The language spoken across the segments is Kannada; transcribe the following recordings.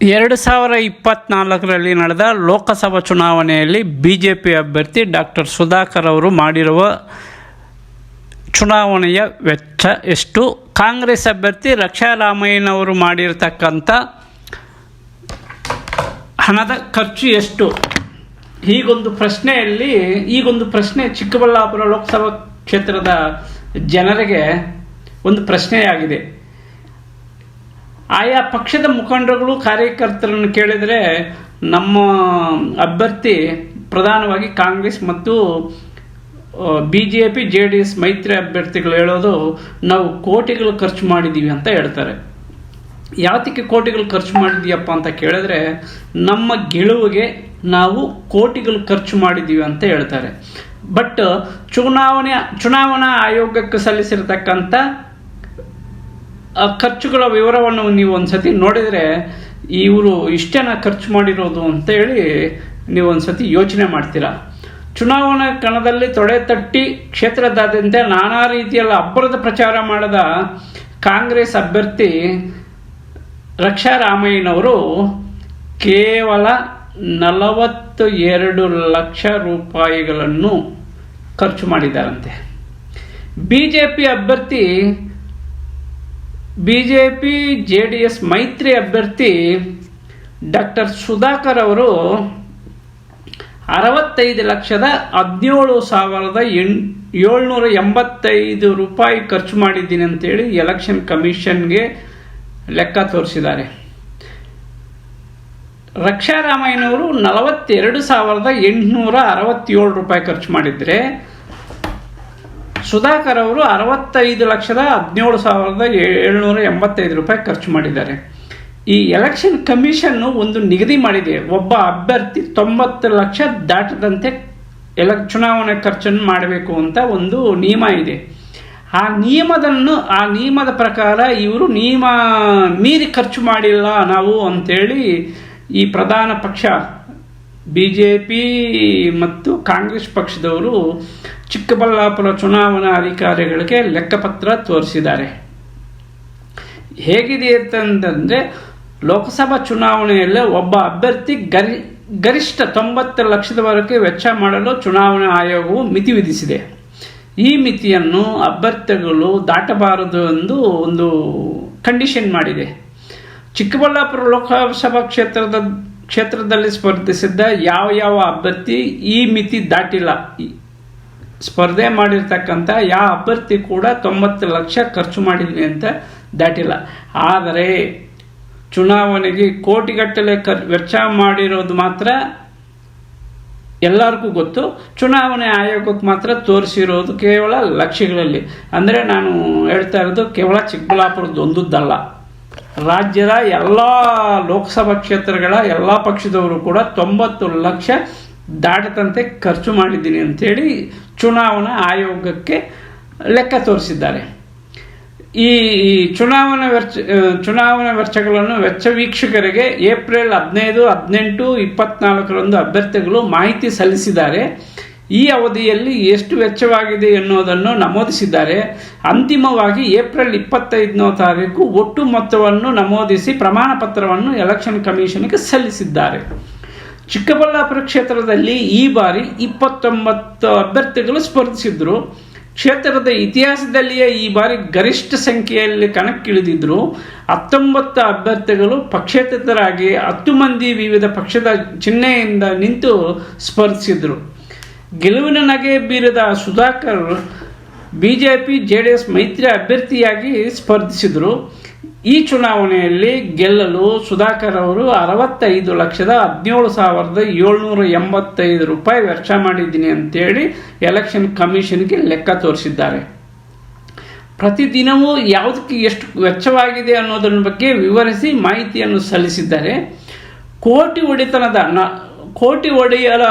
ಎರಡು ಸಾವಿರ ಇಪ್ಪತ್ನಾಲ್ಕರಲ್ಲಿ ನಡೆದ ಲೋಕಸಭಾ ಚುನಾವಣೆಯಲ್ಲಿ ಬಿ ಜೆ ಪಿ ಅಭ್ಯರ್ಥಿ ಡಾಕ್ಟರ್ ಸುಧಾಕರ್ ಅವರು ಮಾಡಿರುವ ಚುನಾವಣೆಯ ವೆಚ್ಚ ಎಷ್ಟು? ಕಾಂಗ್ರೆಸ್ ಅಭ್ಯರ್ಥಿ ರಕ್ಷಾ ರಾಮಯ್ಯನವರು ಮಾಡಿರ್ತಕ್ಕಂಥ ಹಣದ ಖರ್ಚು ಎಷ್ಟು? ಹೀಗೊಂದು ಪ್ರಶ್ನೆಯಲ್ಲಿ ಈಗೊಂದು ಪ್ರಶ್ನೆ ಚಿಕ್ಕಬಳ್ಳಾಪುರ ಲೋಕಸಭಾ ಕ್ಷೇತ್ರದ ಜನರಿಗೆ ಒಂದು ಪ್ರಶ್ನೆಯಾಗಿದೆ. ಆಯಾ ಪಕ್ಷದ ಮುಖಂಡರುಗಳು, ಕಾರ್ಯಕರ್ತರನ್ನು ಕೇಳಿದರೆ ನಮ್ಮ ಅಭ್ಯರ್ಥಿ ಪ್ರಧಾನವಾಗಿ ಕಾಂಗ್ರೆಸ್ ಮತ್ತು B J P J D S ಮೈತ್ರಿ ಅಭ್ಯರ್ಥಿಗಳು ಹೇಳೋದು ನಾವು ಕೋಟಿಗಳು ಖರ್ಚು ಮಾಡಿದ್ದೀವಿ ಅಂತ ಹೇಳ್ತಾರೆ. ಯಾತಕ್ಕೆ ಕೋಟಿಗಳು ಖರ್ಚು ಮಾಡಿದ್ದೀಯಪ್ಪ ಅಂತ ಕೇಳಿದ್ರೆ ನಮ್ಮ ಗೆಲುವಿಗೆ ನಾವು ಕೋಟಿಗಳು ಖರ್ಚು ಮಾಡಿದ್ದೀವಿ ಅಂತ ಹೇಳ್ತಾರೆ. ಬಟ್ ಚುನಾವಣೆ, ಚುನಾವಣಾ ಆಯೋಗಕ್ಕೆ ಸಲ್ಲಿಸಿರ್ತಕ್ಕಂಥ ಖರ್ಚುಗಳ ವಿವರವನ್ನು ನೀವು ಒಂದ್ಸತಿ ನೋಡಿದರೆ ಇವರು ಇಷ್ಟೇನ ಖರ್ಚು ಮಾಡಿರೋದು ಅಂತೇಳಿ ನೀವು ಒಂದ್ಸತಿ ಯೋಚನೆ ಮಾಡ್ತೀರಾ. ಚುನಾವಣಾ ಕಣದಲ್ಲಿ ತೊಡೆ ತಟ್ಟಿ ಕ್ಷೇತ್ರದಾದ್ಯಂತ ನಾನಾ ರೀತಿಯಲ್ಲಿ ಅಬ್ಬರದ ಪ್ರಚಾರ ಮಾಡಿದ ಕಾಂಗ್ರೆಸ್ ಅಭ್ಯರ್ಥಿ ರಕ್ಷಾ ರಾಮಯ್ಯನವರು ಕೇವಲ ನಲವತ್ತು ಎರಡು ಲಕ್ಷ ರೂಪಾಯಿಗಳನ್ನು ಖರ್ಚು ಮಾಡಿದ್ದಾರಂತೆ. ಬಿ ಜೆ ಪಿ ಅಭ್ಯರ್ಥಿ B J P J D S ಮೈತ್ರಿ ಅಭ್ಯರ್ಥಿ ಡಾಕ್ಟರ್ ಸುಧಾಕರ್ ಅವರು ಅರವತ್ತೈದು ಲಕ್ಷದ ಹದಿನೇಳು ಸಾವಿರದ ಎಣ್, ಏಳ್ನೂರ ಎಂಬತ್ತೈದು ರೂಪಾಯಿ ಖರ್ಚು ಮಾಡಿದ್ದೀನಿ ಅಂತೇಳಿ ಎಲೆಕ್ಷನ್ ಕಮಿಷನ್ಗೆ ಲೆಕ್ಕ ತೋರಿಸಿದ್ದಾರೆ. ರಕ್ಷಾರಾಮಯ್ಯನವರು ನಲವತ್ತೆರಡು ಸಾವಿರದ ಎಂಟುನೂರ ಅರವತ್ತೇಳು ರೂಪಾಯಿ ಖರ್ಚು ಮಾಡಿದರೆ ಸುಧಾಕರ್ ಅವರು ಅರವತ್ತೈದು ಲಕ್ಷದ ಹದಿನೇಳು ಸಾವಿರದ ಏಳ್ನೂರ ಎಂಬತ್ತೈದು ರೂಪಾಯಿ ಖರ್ಚು ಮಾಡಿದ್ದಾರೆ. ಈ ಎಲೆಕ್ಷನ್ ಕಮಿಷನ್ನು ಒಂದು ನಿಗದಿ ಮಾಡಿದೆ. ಒಬ್ಬ ಅಭ್ಯರ್ಥಿ ತೊಂಬತ್ತು ಲಕ್ಷ ದಾಟದಂತೆ ಎಲೆ, ಚುನಾವಣೆ ಖರ್ಚನ್ನು ಮಾಡಬೇಕು ಅಂತ ಒಂದು ನಿಯಮ ಇದೆ. ಆ ನಿಯಮದನ್ನು, ಆ ನಿಯಮದ ಪ್ರಕಾರ ಇವರು ನಿಯಮ ಮೀರಿ ಖರ್ಚು ಮಾಡಿಲ್ಲ ನಾವು ಅಂತೇಳಿ ಈ ಪ್ರಧಾನ ಪಕ್ಷ ಬಿ ಜೆ ಪಿ ಮತ್ತು ಕಾಂಗ್ರೆಸ್ ಪಕ್ಷದವರು ಚಿಕ್ಕಬಳ್ಳಾಪುರ ಚುನಾವಣಾ ಅಧಿಕಾರಿಗಳಿಗೆ ಲೆಕ್ಕಪತ್ರ ತೋರಿಸಿದ್ದಾರೆ. ಹೇಗಿದೆ ಅಂತಂದರೆ ಲೋಕಸಭಾ ಚುನಾವಣೆಯಲ್ಲಿ ಒಬ್ಬ ಅಭ್ಯರ್ಥಿ ಗರಿ, ಗರಿಷ್ಠ ತೊಂಬತ್ತು ಲಕ್ಷದವರೆಗೆ ವೆಚ್ಚ ಮಾಡಲು ಚುನಾವಣಾ ಆಯೋಗವು ಮಿತಿ ವಿಧಿಸಿದೆ. ಈ ಮಿತಿಯನ್ನು ಅಭ್ಯರ್ಥಿಗಳು ದಾಟಬಾರದು ಎಂದು ಒಂದು ಕಂಡೀಷನ್ ಮಾಡಿದೆ. ಚಿಕ್ಕಬಳ್ಳಾಪುರ ಲೋಕಸಭಾ ಕ್ಷೇತ್ರದ, ಕ್ಷೇತ್ರದಲ್ಲಿ ಸ್ಪರ್ಧಿಸಿದ್ದ ಯಾವ ಯಾವ ಅಭ್ಯರ್ಥಿ ಈ ಮಿತಿ ದಾಟಿಲ್ಲ? ಸ್ಪರ್ಧೆ ಮಾಡಿರ್ತಕ್ಕಂಥ ಯಾವ ಅಭ್ಯರ್ಥಿ ಕೂಡ ತೊಂಬತ್ತು ಲಕ್ಷ ಖರ್ಚು ಮಾಡಿದ್ದೀನಿ ಅಂತ ದಾಟಿಲ್ಲ. ಆದರೆ ಚುನಾವಣೆಗೆ ಕೋಟಿಗಟ್ಟಲೆ ಖರ್, ವೆಚ್ಚ ಮಾಡಿರೋದು ಮಾತ್ರ ಎಲ್ಲರಿಗೂ ಗೊತ್ತು. ಚುನಾವಣೆ ಆಯೋಗಕ್ಕೆ ಮಾತ್ರ ತೋರಿಸಿರೋದು ಕೇವಲ ಲಕ್ಷಗಳಲ್ಲಿ. ಅಂದರೆ ನಾನು ಹೇಳ್ತಾ ಇರೋದು ಕೇವಲ ಚಿಕ್ಕಬಳ್ಳಾಪುರದ ಒಂದದ್ದಲ್ಲ. ರಾಜ್ಯದ ಎಲ್ಲ ಲೋಕಸಭಾ ಕ್ಷೇತ್ರಗಳ ಎಲ್ಲ ಪಕ್ಷದವರು ಕೂಡ ತೊಂಬತ್ತು ಲಕ್ಷ ದಾಟದಂತೆ ಖರ್ಚು ಮಾಡಿದ್ದೀನಿ ಅಂತೇಳಿ ಚುನಾವಣಾ ಆಯೋಗಕ್ಕೆ ಲೆಕ್ಕ ತೋರಿಸಿದ್ದಾರೆ. ಈ ಚುನಾವಣಾ ವೆಚ್ಚ ಚುನಾವಣಾ ವೆಚ್ಚಗಳನ್ನು ವೆಚ್ಚ ವೀಕ್ಷಕರಿಗೆ ಏಪ್ರಿಲ್ ಹದಿನೈದು, ಹದಿನೆಂಟು, ಇಪ್ಪತ್ನಾಲ್ಕರಂದು ಅಭ್ಯರ್ಥಿಗಳು ಮಾಹಿತಿ ಸಲ್ಲಿಸಿದ್ದಾರೆ. ಈ ಅವಧಿಯಲ್ಲಿ ಎಷ್ಟು ವೆಚ್ಚವಾಗಿದೆ ಎನ್ನುವುದನ್ನು ನಮೂದಿಸಿದ್ದಾರೆ. ಅಂತಿಮವಾಗಿ ಏಪ್ರಿಲ್ ಇಪ್ಪತ್ತೈದನೋ ತಾರೀಕು ಒಟ್ಟು ಮೊತ್ತವನ್ನು ನಮೂದಿಸಿ ಪ್ರಮಾಣ ಪತ್ರವನ್ನು ಎಲೆಕ್ಷನ್ ಕಮಿಷನ್ಗೆ ಸಲ್ಲಿಸಿದ್ದಾರೆ. ಚಿಕ್ಕಬಳ್ಳಾಪುರ ಕ್ಷೇತ್ರದಲ್ಲಿ ಈ ಬಾರಿ ಇಪ್ಪತ್ತೊಂಬತ್ತು ಅಭ್ಯರ್ಥಿಗಳು ಸ್ಪರ್ಧಿಸಿದ್ರು. ಕ್ಷೇತ್ರದ ಇತಿಹಾಸದಲ್ಲಿಯೇ ಈ ಬಾರಿ ಗರಿಷ್ಠ ಸಂಖ್ಯೆಯಲ್ಲಿ ಕಣಕ್ಕಿಳಿದಿದ್ರು. ಹತ್ತೊಂಬತ್ತು ಅಭ್ಯರ್ಥಿಗಳು ಪಕ್ಷೇತರರಾಗಿ ಹತ್ತು ಮಂದಿ ವಿವಿಧ ಪಕ್ಷದ ಚಿಹ್ನೆಯಿಂದ ನಿಂತು ಸ್ಪರ್ಧಿಸಿದ್ರು. ಗೆಲುವಿನ ನಗೆ ಬೀರಿದ Sudhakar B J P J D S ಮೈತ್ರಿ ಅಭ್ಯರ್ಥಿಯಾಗಿ ಸ್ಪರ್ಧಿಸಿದರು. ಈ ಚುನಾವಣೆಯಲ್ಲಿ ಗೆಲ್ಲಲು ಸುಧಾಕರ್ ಅವರು ಅರವತ್ತೈದು ಲಕ್ಷದ ಹದಿನೇಳು ಸಾವಿರದ ಏಳ್ನೂರ ಎಂಬತ್ತೈದು ರೂಪಾಯಿ ವೆಚ್ಚ ಮಾಡಿದ್ದೀನಿ ಅಂತೇಳಿ ಎಲೆಕ್ಷನ್ ಕಮಿಷನ್ಗೆ ಲೆಕ್ಕ ತೋರಿಸಿದ್ದಾರೆ. ಪ್ರತಿದಿನವೂ ಯಾವುದಕ್ಕೆ ಎಷ್ಟು ವೆಚ್ಚವಾಗಿದೆ ಅನ್ನೋದರ ಬಗ್ಗೆ ವಿವರಿಸಿ ಮಾಹಿತಿಯನ್ನು ಸಲ್ಲಿಸಿದ್ದಾರೆ. ಕೋಟಿ ಒಡೆತನದ ಕೋಟಿ ಒಡೆಯರ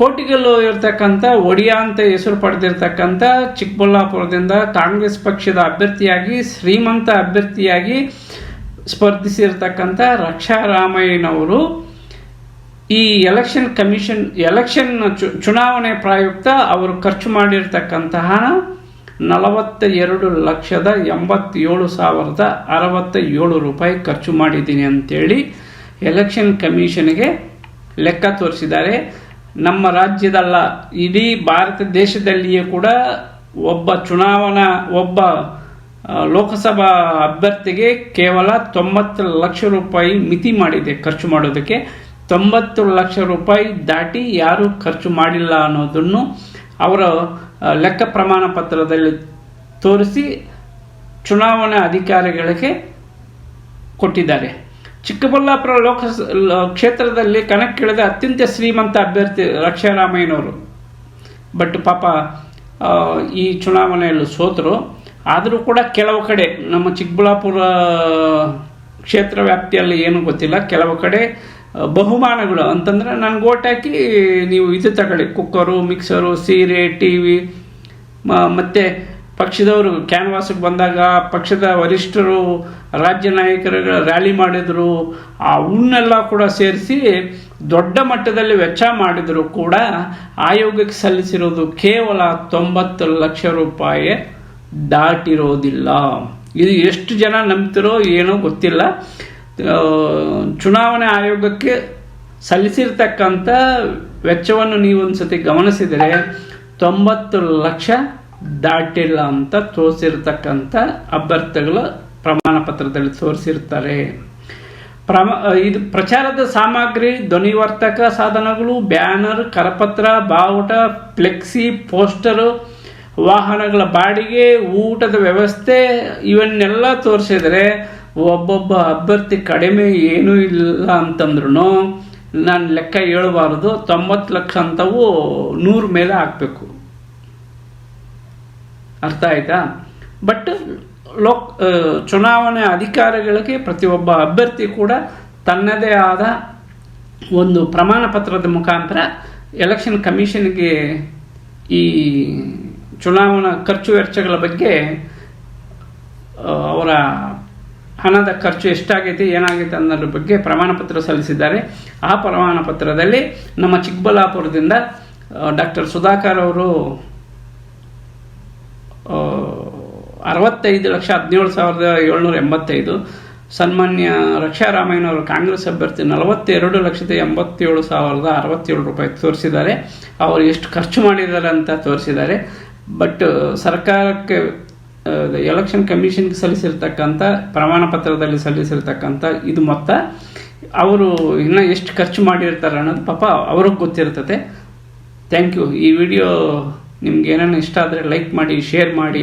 ಕೋಟಿಗಲ್ಲು ಇರತಕ್ಕಂಥ ಒಡಿಯಾ ಅಂತ ಹೆಸರು ಪಡೆದಿರ್ತಕ್ಕಂಥ ಚಿಕ್ಕಬಳ್ಳಾಪುರದಿಂದ ಕಾಂಗ್ರೆಸ್ ಪಕ್ಷದ ಅಭ್ಯರ್ಥಿಯಾಗಿ, ಶ್ರೀಮಂತ ಅಭ್ಯರ್ಥಿಯಾಗಿ ಸ್ಪರ್ಧಿಸಿರ್ತಕ್ಕಂಥ ರಕ್ಷಾ ರಾಮಯ್ಯನವರು ಈ ಎಲೆಕ್ಷನ್ ಕಮಿಷನ್, ಎಲೆಕ್ಷನ್ ಚುನಾವಣೆ ಪ್ರಾಯುಕ್ತ ಅವರು ಖರ್ಚು ಮಾಡಿರ್ತಕ್ಕಂತಹ ನಲವತ್ತ ಎರಡು ಲಕ್ಷದ ಎಂಬತ್ತೇಳು ಸಾವಿರದ ಅರವತ್ತ ಏಳು ರೂಪಾಯಿ ಖರ್ಚು ಮಾಡಿದ್ದೀನಿ ಅಂತೇಳಿ ಎಲೆಕ್ಷನ್ ಕಮಿಷನ್ಗೆ ಲೆಕ್ಕ ತೋರಿಸಿದ್ದಾರೆ. ನಮ್ಮ ರಾಜ್ಯದಲ್ಲ, ಇಡೀ ಭಾರತ ದೇಶದಲ್ಲಿಯೇ ಕೂಡ ಒಬ್ಬ ಚುನಾವಣಾ, ಒಬ್ಬ ಲೋಕಸಭಾ ಅಭ್ಯರ್ಥಿಗೆ ಕೇವಲ ತೊಂಬತ್ತು ಲಕ್ಷ ರೂಪಾಯಿ ಮಿತಿ ಮಾಡಿದೆ ಖರ್ಚು ಮಾಡೋದಕ್ಕೆ. ತೊಂಬತ್ತು ಲಕ್ಷ ರೂಪಾಯಿ ದಾಟಿ ಯಾರೂ ಖರ್ಚು ಮಾಡಿಲ್ಲ ಅನ್ನೋದನ್ನು ಅವರ ಲೆಕ್ಕ ಪ್ರಮಾಣ ಪತ್ರದಲ್ಲಿ ತೋರಿಸಿ ಚುನಾವಣಾ ಅಧಿಕಾರಿಗಳಿಗೆ ಕೊಟ್ಟಿದ್ದಾರೆ. ಚಿಕ್ಕಬಳ್ಳಾಪುರ ಲೋಕ ಕ್ಷೇತ್ರದಲ್ಲಿ ಕಣಕ್ಕಿಳಿದ ಅತ್ಯಂತ ಶ್ರೀಮಂತ ಅಭ್ಯರ್ಥಿ ರಕ್ಷಾರಾಮಯ್ಯನವರು ಬಟ್ ಪಾಪ ಈ ಚುನಾವಣೆಯಲ್ಲಿ ಸೋತರು. ಆದರೂ ಕೂಡ ಕೆಲವು ಕಡೆ, ನಮ್ಮ ಚಿಕ್ಕಬಳ್ಳಾಪುರ, ಕ್ಷೇತ್ರ ವ್ಯಾಪ್ತಿಯಲ್ಲಿ ಏನು ಗೊತ್ತಿಲ್ಲ. ಕೆಲವು ಕಡೆ ಬಹುಮಾನಗಳು. ಅಂತಂದ್ರೆ ನನಗೆ ಓಟ್ ನೀವು ಇದು ತಗೊಳ್ಳಿ. ಕುಕ್ಕರು, ಮಿಕ್ಸರು, ಸೀರೆ ಟಿ ವಿ ಮತ್ತು ಪಕ್ಷದವರು ಕ್ಯಾನ್ವಾಸಿಗೆ ಬಂದಾಗ ಪಕ್ಷದ ವರಿಷ್ಠರು, ರಾಜ್ಯ ನಾಯಕರು ರ್ಯಾಲಿ ಮಾಡಿದರು. ಅವನ್ನೆಲ್ಲ ಕೂಡ ಸೇರಿಸಿ ದೊಡ್ಡ ಮಟ್ಟದಲ್ಲಿ ವೆಚ್ಚ ಮಾಡಿದರೂ ಕೂಡ ಆಯೋಗಕ್ಕೆ ಸಲ್ಲಿಸಿರೋದು ಕೇವಲ ತೊಂಬತ್ತು ಲಕ್ಷ ರೂಪಾಯಿ ದಾಟಿರೋದಿಲ್ಲ. ಇದು ಎಷ್ಟು ಜನ ನಂಬ್ತಿರೋ ಏನೋ ಗೊತ್ತಿಲ್ಲ. ಚುನಾವಣೆ ಆಯೋಗಕ್ಕೆ ಸಲ್ಲಿಸಿರ್ತಕ್ಕಂಥ ವೆಚ್ಚವನ್ನು ನೀವು ಒಂದ್ಸತಿ ಗಮನಿಸಿದರೆ ತೊಂಬತ್ತು ಲಕ್ಷ ದಾಟಿಲ್ಲ ಅಂತ ತೋರಿಸಿರ್ತಕ್ಕಂಥ ಅಭ್ಯರ್ಥಿಗಳು ಪ್ರಮಾಣ ಪತ್ರದಲ್ಲಿ ತೋರಿಸಿರ್ತಾರೆ. ಪ್ರಮ ಇದು ಪ್ರಚಾರದ ಸಾಮಗ್ರಿ ಧ್ವನಿವರ್ತಕ ಸಾಧನಗಳು, ಬ್ಯಾನರ್, ಕರಪತ್ರ, ಬಾವುಟ, ಫ್ಲೆಕ್ಸಿ, ಪೋಸ್ಟರು, ವಾಹನಗಳ ಬಾಡಿಗೆ, ಊಟದ ವ್ಯವಸ್ಥೆ ಇವನ್ನೆಲ್ಲ ತೋರಿಸಿದರೆ ಒಬ್ಬೊಬ್ಬ ಅಭ್ಯರ್ಥಿ ಕಡಿಮೆ ಏನೂ ಇಲ್ಲ ಅಂತಂದ್ರೂ ನಾನು ಲೆಕ್ಕ ಹೇಳಬಾರದು, ತೊಂಬತ್ತು ಲಕ್ಷ ಅಂತವು ನೂರು ಮೇಲೆ ಹಾಕಬೇಕು. ಅರ್ಥ ಆಯ್ತಾ? ಬಟ್ ಲೋಕ್ ಚುನಾವಣೆ ಅಧಿಕಾರಿಗಳಿಗೆ ಪ್ರತಿಯೊಬ್ಬ ಅಭ್ಯರ್ಥಿ ಕೂಡ ತನ್ನದೇ ಆದ ಒಂದು ಪ್ರಮಾಣ ಪತ್ರದ ಮುಖಾಂತರ ಎಲೆಕ್ಷನ್ ಕಮಿಷನ್ಗೆ ಈ ಚುನಾವಣಾ ಖರ್ಚು ವೆಚ್ಚಗಳ ಬಗ್ಗೆ ಅವರ ಹಣದ ಖರ್ಚು ಎಷ್ಟಾಗೈತೆ, ಏನಾಗೈತೆ ಅನ್ನೋದ್ರ ಬಗ್ಗೆ ಪ್ರಮಾಣ ಪತ್ರ ಸಲ್ಲಿಸಿದ್ದಾರೆ. ಆ ಪ್ರಮಾಣ ಪತ್ರದಲ್ಲಿ ನಮ್ಮ ಚಿಕ್ಕಬಳ್ಳಾಪುರದಿಂದ ಡಾಕ್ಟರ್ ಸುಧಾಕರ್ ಅವರು ಆ, ಅರವತ್ತೈದು ಲಕ್ಷ ಹದಿನೇಳು ಸಾವಿರದ ಏಳ್ನೂರ ಎಂಬತ್ತೈದು. ಸನ್ಮಾನ್ಯ ರಕ್ಷಾರಾಮಯ್ಯನವರು ಕಾಂಗ್ರೆಸ್ ಅಭ್ಯರ್ಥಿ ನಲವತ್ತೆರಡು ಲಕ್ಷದ ಎಂಬತ್ತೇಳು ಸಾವಿರದ ಅರವತ್ತೇಳು ರೂಪಾಯಿ ತೋರಿಸಿದ್ದಾರೆ. ಅವರು ಎಷ್ಟು ಖರ್ಚು ಮಾಡಿದ್ದಾರೆ ಅಂತ ತೋರಿಸಿದ್ದಾರೆ. ಬಟ್, ಸರ್ಕಾರಕ್ಕೆ ಎಲೆಕ್ಷನ್ ಕಮಿಷನ್ಗೆ ಸಲ್ಲಿಸಿರ್ತಕ್ಕಂಥ, ಪ್ರಮಾಣ ಪತ್ರದಲ್ಲಿ ಸಲ್ಲಿಸಿರ್ತಕ್ಕಂಥ ಇದು ಮೊತ್ತ. ಅವರು ಇನ್ನೂ ಎಷ್ಟು ಖರ್ಚು ಮಾಡಿರ್ತಾರೆ ಅನ್ನೋದು ಪಾಪ ಅವ್ರಿಗೆ ಗೊತ್ತಿರ್ತದೆ. ಥ್ಯಾಂಕ್ ಯು ಈ ವಿಡಿಯೋ ನಿಮ್ಗೆ ಏನೇನು ಇಷ್ಟ ಆದರೆ ಲೈಕ್ ಮಾಡಿ ಶೇರ್ ಮಾಡಿ.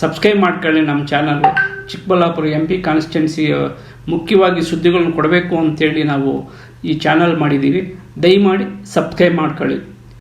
ಸಬ್ಸ್ಕ್ರೈಬ್ ಮಾಡ್ಕೊಳ್ಳಿ ನಮ್ಮ channel Chikkaballapur M P constituency ಮುಖ್ಯವಾಗಿ ಸುದ್ದಿಗಳನ್ನ ಕೊಡಬೇಕು ಅಂತೇಳಿ ನಾವು ಈ ಚಾನಲ್ ಮಾಡಿದ್ದೀವಿ. ದಯಮಾಡಿ ಸಬ್ಸ್ಕ್ರೈಬ್ ಮಾಡ್ಕೊಳ್ಳಿ.